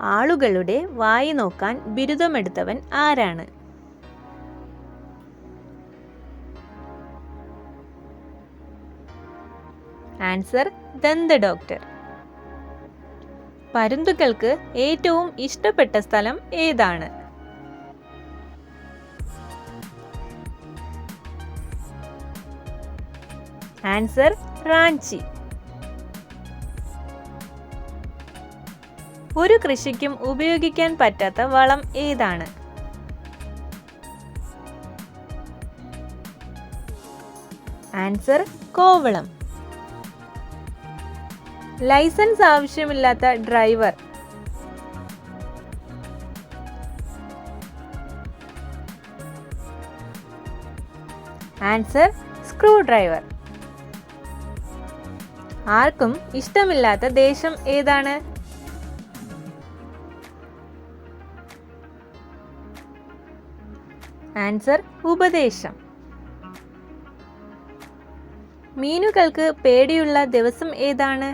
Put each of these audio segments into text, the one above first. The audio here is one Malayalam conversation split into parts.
ആളുകളുടെ വായി നോക്കാൻ ബിരുദമെടുത്തവൻ ആരാണ്? ആൻസർ ദന്ത ഡോക്ടർ. പരുന്തുകൾക്ക് ഏറ്റവും ഇഷ്ടപ്പെട്ട സ്ഥലം ഏതാണ്? ആൻസർ റാഞ്ചി. ഒരു കൃഷിക്കും ഉപയോഗിക്കാൻ പറ്റാത്ത വളം ഏതാണ്? ആൻസർ കോവളം. ലൈസൻസ് ആവശ്യമില്ലാത്ത ഡ്രൈവർ. ആൻസർ സ്ക്രൂ ഡ്രൈവർ ആർക്കും ഇഷ്ടമില്ലാത്ത ദേശം ഏതാണ്? ആൻസർ ഉപദേശം. മീനുകൾക്ക് പേടിയുള്ള ദിവസം ഏതാണ്?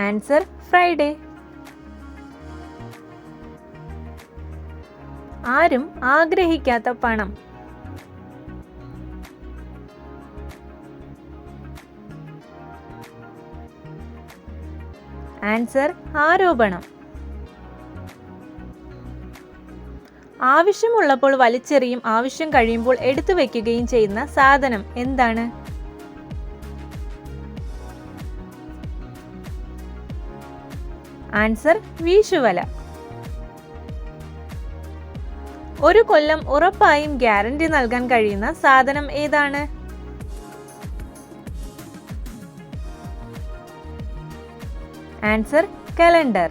Answer Friday. ആരും ആഗ്രഹിക്കാത്ത പണം. ആൻസർ ആരോപണം. ആവശ്യമുള്ളപ്പോൾ വലിച്ചെറിയും ആവശ്യം കഴിയുമ്പോൾ എടുത്തു വയ്ക്കുകയും ചെയ്യുന്ന സാധനം എന്താണ്? ആൻസർ വീശുവല. ഒരു കൊല്ലം ഉറപ്പായും ഗ്യാരണ്ടി നൽകാൻ കഴിയുന്ന സാധനം ഏതാണ്? Answer calendar.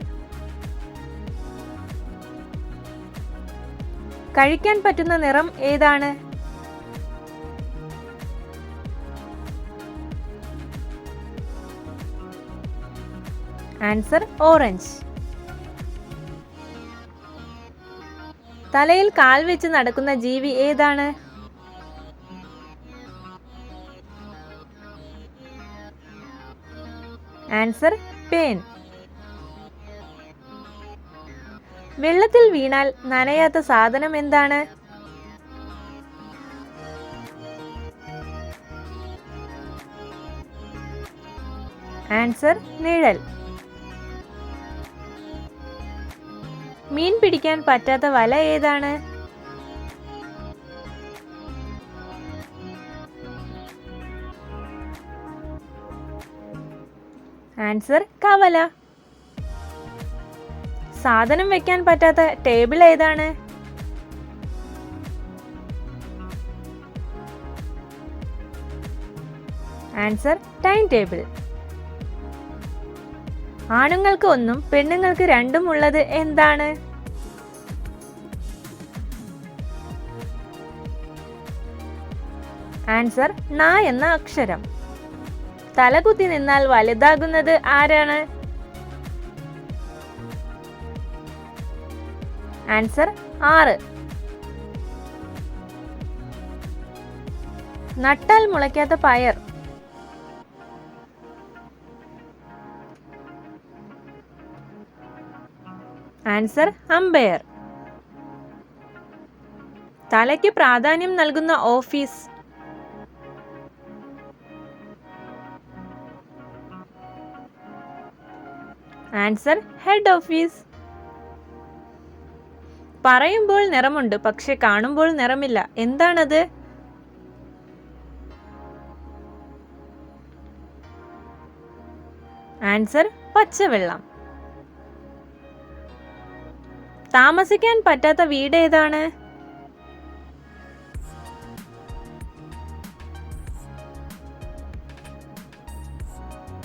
കഴിക്കാൻ പറ്റുന്ന നിറം ഏതാണ്? Answer orange. തലയിൽ കാൽ വെച്ച് നടക്കുന്ന ജീവി ഏതാണ്? ആൻസർ പേൻ വെള്ളത്തിൽ വീണാൽ നനയാത്ത സാധനം എന്താണ്? ആൻസർ നിഴൽ. മീൻ പിടിക്കാൻ പറ്റാത്ത വല ഏതാണ്? ആൻസർ കവല. സാധനം വെക്കാൻ പറ്റാത്ത ടേബിൾ ഏതാണ്? ആൻസർ ടൈം ടേബിൾ ആണുങ്ങൾക്ക് ഒന്നും പെണ്ണുങ്ങൾക്ക് രണ്ടും ഉള്ളത് എന്താണ്? ആൻസർ ന എന്ന അക്ഷരം. തലകുത്തി നിന്നാൽ വലുതാകുന്നത് ആരാണ്? ആൻസർ ആറ്. നട്ടാൽ മുളയ്ക്കാത്ത പയർ. Answer umpire. തലയ്ക്ക് പ്രാധാന്യം നൽകുന്ന ഓഫീസ്. Answer head office. പറയുമ്പോൾ നിറമുണ്ട് പക്ഷെ കാണുമ്പോൾ നിറമില്ല. എന്താണത്? ആൻസർ പച്ചവെള്ളം. താമസിക്കാൻ പറ്റാത്ത വീട് ഏതാണ്?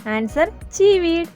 ആൻസർ ചീവീഡ്